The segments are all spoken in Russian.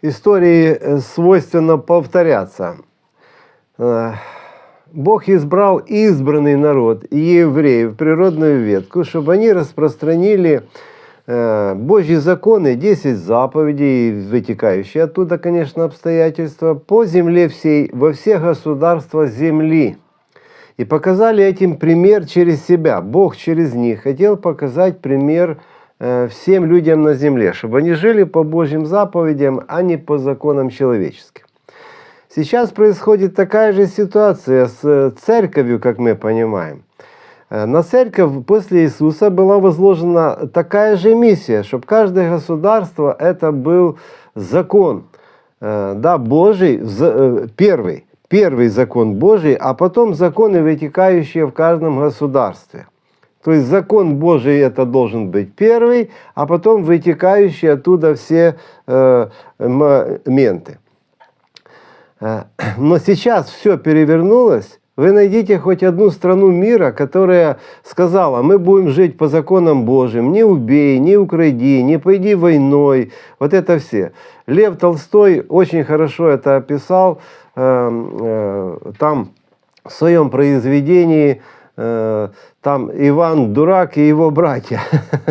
Истории э, свойственно повторяться. Э, Бог избрал избранный народ, евреев, природную ветку, чтобы они распространили э, Божьи законы, 10 заповедей, вытекающие оттуда, конечно, обстоятельства, по земле всей, во всех государствах земли. И показали этим пример через себя. Бог через них хотел показать пример всем людям на земле, чтобы они жили по Божьим заповедям, а не по законам человеческим. Сейчас происходит такая же ситуация с э, церковью, как мы понимаем. Э, На церковь после Иисуса была возложена такая же миссия, чтобы каждое государство это был закон, э, да, Божий, э, первый, первый закон Божий, а потом законы, вытекающие в каждом государстве. То есть закон Божий это должен быть первый, а потом вытекающие оттуда все э, моменты. Э, Но сейчас все перевернулось. Вы найдите хоть одну страну мира, которая сказала, мы будем жить по законам Божьим, не убей, не укради, не пойди войной. Вот это все. Лев Толстой очень хорошо это описал э, э, там в своем произведении э, там Иван Дурак и его братья.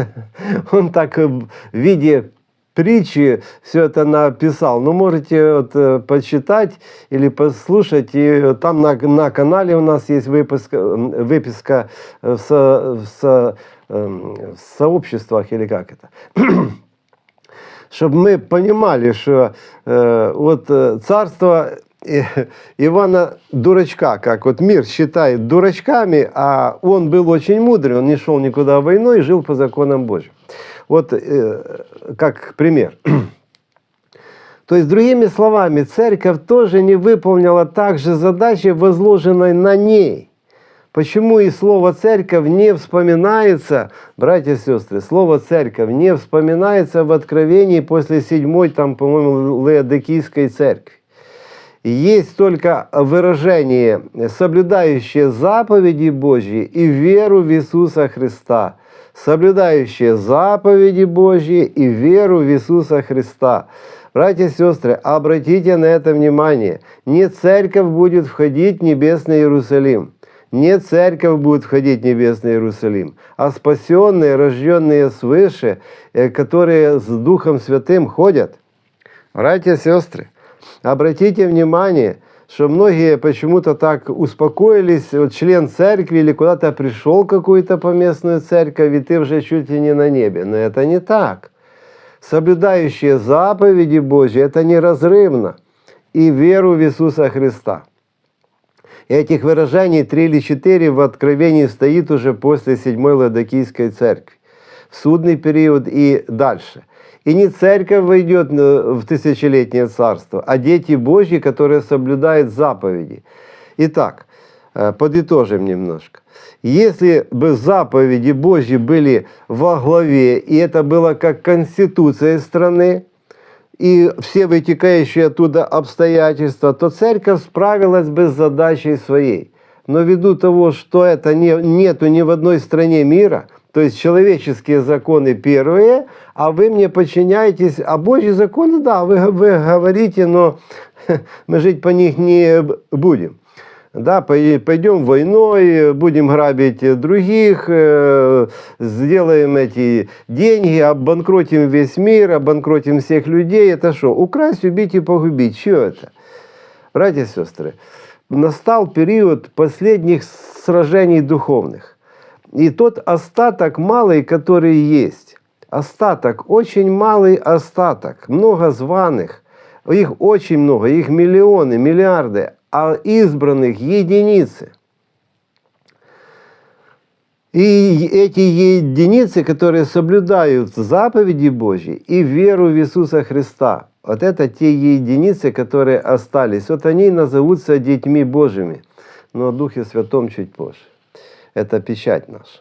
Он так э, в виде притчи все это написал. Ну, можете вот, э, почитать или послушать. И там на, на канале у нас есть э, выписка э, в, со- в со- эм, в сообществах или как это. Чтобы мы понимали, что э, вот э, царство э, Ивана Дурачка, как вот мир считает дурачками, а он был очень мудрый, он не шел никуда войной жил по законам Божьим. Вот э, как пример. То есть, другими словами, церковь тоже не выполнила также задачи, возложенной на ней. Почему и слово «церковь» не вспоминается, братья и сестры, слово «церковь» не вспоминается в Откровении после седьмой, там, по-моему, Леодикийской церкви. Есть только выражение, соблюдающее заповеди Божьи и веру в Иисуса Христа. Соблюдающие заповеди Божьи и веру в Иисуса Христа. Братья и сестры, обратите на это внимание. Не церковь будет входить в небесный Иерусалим. Не церковь будет входить в небесный Иерусалим, а спасенные, рожденные свыше, э, которые с Духом Святым ходят. Братья и сестры, обратите внимание, что многие почему-то так успокоились, вот член церкви или куда-то пришел какую-то поместную церковь, и ты уже чуть ли не на небе. Но это не так. Соблюдающие заповеди Божьи, это неразрывно. И веру в Иисуса Христа. Этих выражений три или четыре в Откровении стоит уже после седьмой Ладокийской церкви. Судный период и дальше. И не церковь войдет э, в тысячелетнее царство, а дети Божьи, которые соблюдают заповеди. Итак, э, подытожим немножко. Если бы заповеди Божьи были во главе, и это было как конституция страны, и все вытекающие оттуда обстоятельства, то церковь справилась бы с задачей своей. Но ввиду того, что это не, нету ни в одной стране мира, то есть человеческие законы первые, а вы мне подчиняетесь, а Божьи законы, да, вы, вы говорите, но мы жить по них не будем. Да, пой- пойдем войной, будем грабить других, э, сделаем эти деньги, обанкротим весь мир, обанкротим всех людей. Это что? Украсть, убить и погубить. Что это? Братья и сестры, настал период последних сражений духовных. И тот остаток малый, который есть, остаток, очень малый остаток, много званых, их очень много, их миллионы, миллиарды, а избранных единицы. И эти единицы, которые соблюдают заповеди Божьи и веру в Иисуса Христа, вот это те единицы, которые остались, вот они назовутся детьми Божьими, но о Духе Святом чуть позже. Это печать наша.